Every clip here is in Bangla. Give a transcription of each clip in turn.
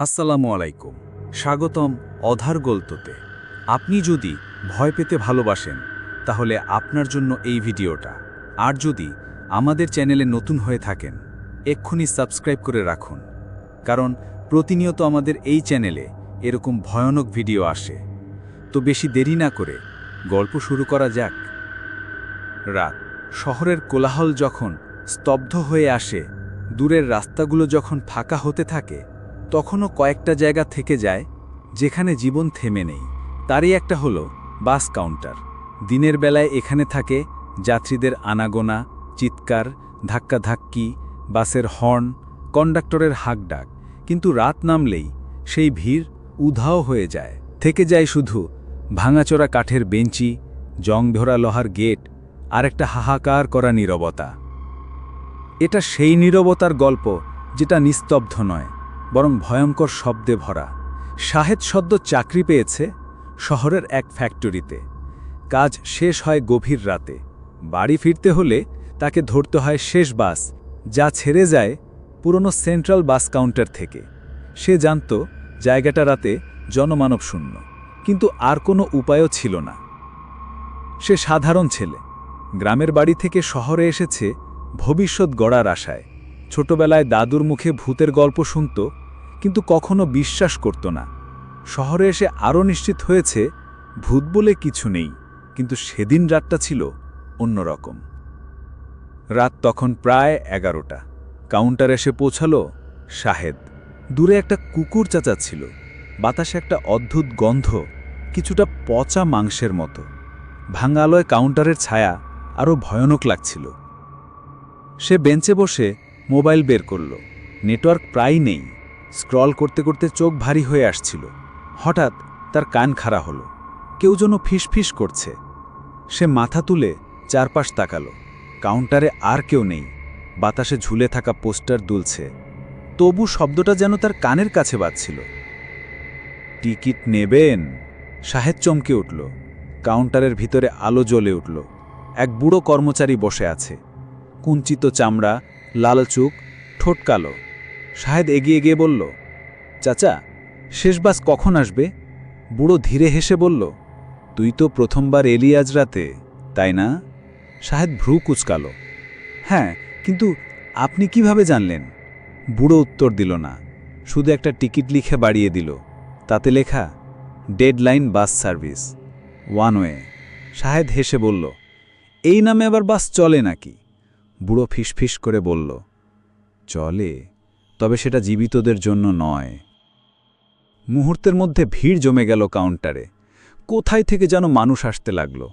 আসসালামু আলাইকুম। স্বাগতম অধার গল্পতে আপনি যদি ভয় পেতে ভালোবাসেন, তাহলে আপনার জন্য এই ভিডিওটা। আর যদি আমাদের চ্যানেলে নতুন হয়ে থাকেন, এক্ষুনি সাবস্ক্রাইব করে রাখুন। কারণ প্রতিনিয়ত আমাদের এই চ্যানেলে এরকম ভয়ানক ভিডিও আসে। তো বেশি দেরি না করে গল্প শুরু করা যাক। রাত। শহরের কোলাহল যখন স্তব্ধ হয়ে আসে, দূরের রাস্তাগুলো যখন ফাঁকা হতে থাকে তখনও কয়েকটা জায়গা থেকে যায়, যেখানে জীবন থেমে নেই। তারই একটা হলো বাস কাউন্টার। দিনের বেলায় এখানে থাকে যাত্রীদের আনাগোনা, চিৎকার, ধাক্কাধাক্কি, বাসের হর্ন, কন্ডাক্টরের হাঁকডাক। কিন্তু রাত নামলেই সেই ভিড় উধাও হয়ে যায়। থেকে যায় শুধু ভাঙাচোরা কাঠের বেঞ্চি, জং ধরা লোহার গেট, আর একটা হাহাকার করা নীরবতা। এটা সেই নীরবতার গল্প যেটা নিস্তব্ধ নয়। বরং ভয়ঙ্কর শব্দে ভরা। শাহেদ সদ্য চাকরি পেয়েছে শহরের এক ফ্যাক্টরিতে। কাজ শেষ হয় গভীর রাতে। বাড়ি ফিরতে হলে তাকে ধরতে হয় শেষ বাস, যা ছেড়ে যায় পুরনো সেন্ট্রাল বাস কাউন্টার থেকে। সে জানত জায়গাটা রাতে জনমানব শূন্য, কিন্তু আর কোনো উপায়ও ছিল না। সে সাধারণ ছেলে। গ্রামের বাড়ি থেকে শহরে এসেছে ভবিষ্যৎ গড়ার আশায়। ছোটবেলায় দাদুর মুখে ভূতের গল্প শুনত কিন্তু কখনো বিশ্বাস করত না। শহরে এসে আরও নিশ্চিত হয়েছে, ভূত বলে কিছু নেই, কিন্তু সেদিন রাতটা ছিল অন্যরকম। রাত তখন প্রায় এগারোটা। কাউন্টার এসে পৌঁছালো শাহেদ। দূরে একটা কুকুর চাচাচ্ছিল বাতাসে একটা অদ্ভুত গন্ধ, কিছুটা পচা মাংসের মতো। ভাঙালয় কাউন্টারের ছায়া আরও ভয়ানক লাগছিল। সে বেঞ্চে বসে মোবাইল বের করল। নেটওয়ার্ক প্রায় নেই। স্ক্রল করতে করতে চোখ ভারী হয়ে আসছিল। হঠাৎ তার কান খাড়া হলো। কেউ যেন ফিসফিস করছে। সে মাথা তুলে চারপাশ তাকালো। কাউন্টারে আর কেউ নেই। বাতাসে ঝুলে থাকা পোস্টার দুলছে। তবু শব্দটা যেন তার কানের কাছে বাজছিল। টিকিট নেবেন? সাহেব চমকে উঠল। কাউন্টারের ভিতরে আলো জ্বলে উঠল। এক বুড়ো কর্মচারী বসে আছে। কুঞ্চিত চামড়া, লাল চুক, ঠোঁট কালো। শাহেদ এগিয়ে গিয়ে বলল, চাচা, শেষ বাস কখন আসবে? বুড়ো ধীরে হেসে বলল, তুই তো প্রথমবার এলি আজ রাতে, তাই না? শাহেদ ভ্রু কুচকালো হ্যাঁ কিন্তু আপনি কীভাবে জানলেন? বুড়ো উত্তর দিল না, শুধু একটা টিকিট লিখে বাড়িয়ে দিল, তাতে লেখা, deadline bus service, one way. Shahed হেসে বলল, এই নামে আবার বাস চলে নাকি? বুড়ো ফিসফিস করে বলল, চলে। তবে সেটা জীবিতদের জন্য নয়। মুহূর্তের মধ্যে ভিড় জমে গেল কাউন্টারে। কোথায় থেকে যেন মানুষ আসতে লাগল।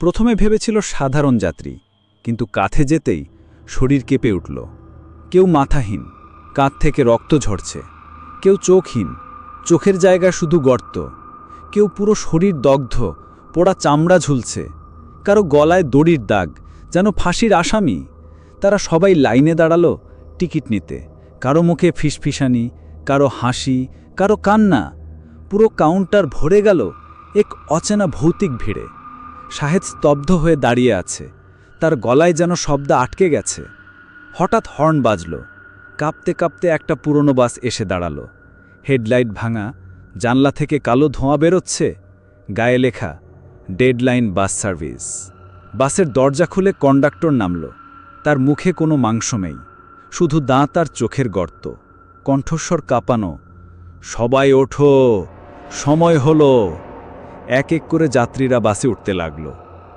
প্রথমে ভেবেছিল সাধারণ যাত্রী, কিন্তু কাঁথে যেতেই শরীর কেঁপে উঠল। কেউ মাথাহীন, কাঁধ থেকে রক্ত ঝরছে। কেউ চোখহীন, চোখের জায়গায় শুধু গর্ত। কেউ পুরো শরীর দগ্ধ, পোড়া চামড়া ঝুলছে। কারও গলায় দড়ির দাগ, যেন ফাঁসির আসামি। তারা সবাই লাইনে দাঁড়াল টিকিট নিতে। কারও মুখে ফিসফিসানি, কারও হাসি, কারও কান্না। পুরো কাউন্টার ভরে গেল এক অচেনা ভৌতিক ভিড়ে। শাহেদ স্তব্ধ হয়ে দাঁড়িয়ে আছে। তার গলায় যেন শব্দ আটকে গেছে। হঠাৎ হর্ন বাজল। কাঁপতে কাঁপতে একটা পুরনো বাস এসে দাঁড়াল। হেডলাইট ভাঙা, জানলা থেকে কালো ধোঁয়া বেরোচ্ছে। গায়ে লেখা, ডেডলাইন বাস সার্ভিস। বাসের দরজা খুলে কন্ডাক্টর নামল। তার মুখে কোনো মাংস নেই। শুধু দাঁত আর চোখের গর্ত। কণ্ঠস্বর কাঁপানো, সবাই ওঠো, সময় হলো। এক এক করে যাত্রীরা বাসে উঠতে লাগল।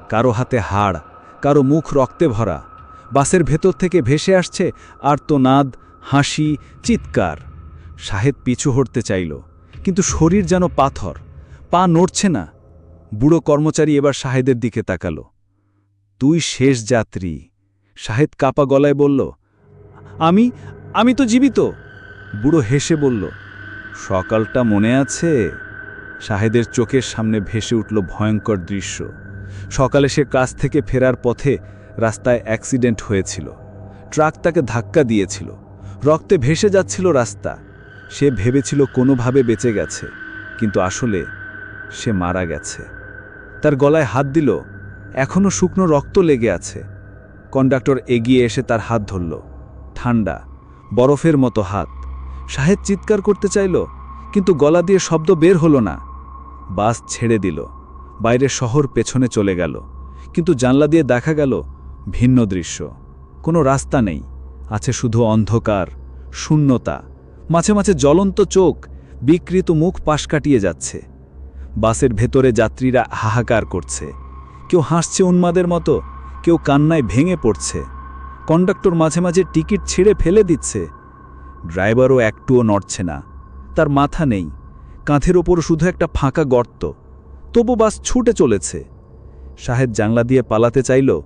কারও হাতে হাড়, কারও মুখ রক্তে ভরা। বাসের ভেতর থেকে ভেসে আসছে আর্তনাদ, হাসি, চিৎকার। শাহেদ পিছু হটতে চাইল, কিন্তু শরীর যেন পাথর, পা নড়ছে না। বুড়ো কর্মচারী এবার শাহেদের দিকে তাকালো। তুই শেষ যাত্রী। শাহেদ কাপা গলায় বলল আমি আমি তো জীবিত। বুড়ো হেসে বলল, সকালটা মনে আছে? শাহেদের চোখের সামনে ভেসে উঠল ভয়ঙ্কর দৃশ্য। সকালে সে কাজ থেকে ফেরার পথে রাস্তায় অ্যাক্সিডেন্ট হয়েছিল। ট্রাক তাকে ধাক্কা দিয়েছিল। রক্তে ভেসে যাচ্ছিল রাস্তা। সে ভেবেছিল কোনোভাবে বেঁচে গেছে, কিন্তু আসলে সে মারা গেছে। তার গলায় হাত দিল এখনও শুকনো রক্ত লেগে আছে। কন্ডাক্টর এগিয়ে এসে তার হাত ধরল। ঠান্ডা বরফের মতো হাত। শাহেদ চিৎকার করতে চাইল, কিন্তু গলা দিয়ে শব্দ বের হলো না। বাস ছেড়ে দিল, বাইরে শহর পেছনে চলে গেল, কিন্তু জানলা দিয়ে দেখা গেল ভিন্ন দৃশ্য। কোনো রাস্তা নেই, আছে শুধু অন্ধকার, শূন্যতা, মাঝে মাঝে জ্বলন্ত চোখ, বিকৃত মুখ পাশ কাটিয়ে যাচ্ছে। বাসের ভেতরে যাত্রীরা হাহাকার করছে, কেউ হাসছে উন্মাদের মতো, কেউ কান্নায় ভেঙে পড়ছে। কন্ডাক্টর মাঝে মাঝে টিকিট ছিঁড়ে ফেলে দিচ্ছে। ড্রাইভারও একটুও নড়ছে না। তার মাথা নেই। কাঁধের ওপর শুধু একটা ফাঁকা গর্ত। তবু বাস ছুটে চলেছে। সাহেব জাংলা দিয়ে পালাতে চাইল,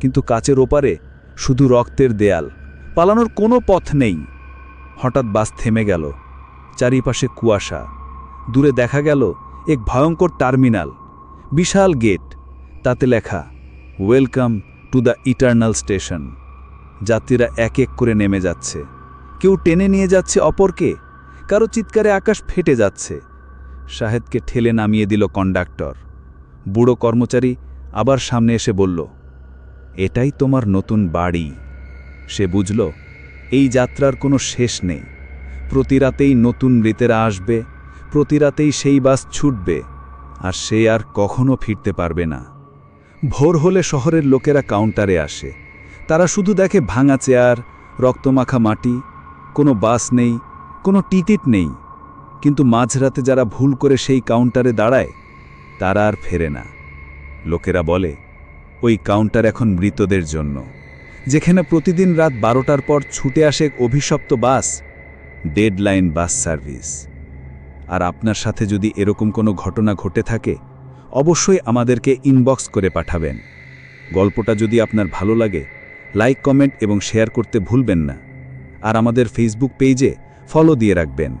কিন্তু কাচের ওপারে শুধু রক্তের দেয়াল। পালানোর কোনো পথ নেই। হঠাৎ বাস থেমে গেল। চারিপাশে কুয়াশা। দূরে দেখা গেল এক ভয়ঙ্কর টার্মিনাল। বিশাল গেট। তাতে লেখা welcome to the eternal station যাত্রীরা এক এক করে নেমে যাচ্ছে। কেউ টেনে নিয়ে যাচ্ছে অপরকে, কারও চিৎকারে আকাশ ফেটে যাচ্ছে। শাহেদকে ঠেলে নামিয়ে দিল কন্ডাক্টর। বুড়ো কর্মচারী আবার সামনে এসে বলল, এটাই তোমার নতুন বাড়ি। সে বুঝল, এই যাত্রার কোনো শেষ নেই। প্রতি রাতেই নতুন মৃতেরা আসবে, প্রতি রাতেই সেই বাস ছুটবে, আর সে আর কখনো ফিরতে পারবে না। ভোর হলে শহরের লোকেরা কাউন্টারে আসে। তারা শুধু দেখে ভাঙা চেয়ার, রক্তমাখা মাটি, কোনো বাস নেই, কোনো টিকিট নেই। কিন্তু মাঝরাতে যারা ভুল করে সেই কাউন্টারে দাঁড়ায়, তারা আর ফেরে না। লোকেরা বলে, ওই কাউন্টার এখন মৃতদের জন্য। যেখানে প্রতিদিন রাত বারোটার পর ছুটে আসে অভিশপ্ত বাস, ডেডলাইন বাস সার্ভিস। আর আপনার সাথে যদি এরকম কোনো ঘটনা ঘটে থাকে, অবশ্যই আমাদেরকে ইনবক্স করে পাঠাবেন। গল্পটা যদি আপনার ভালো লাগে লাইক কমেন্ট এবং শেয়ার করতে ভুলবেন না। আর আমাদের ফেসবুক পেজে ফলো দিয়ে রাখবেন।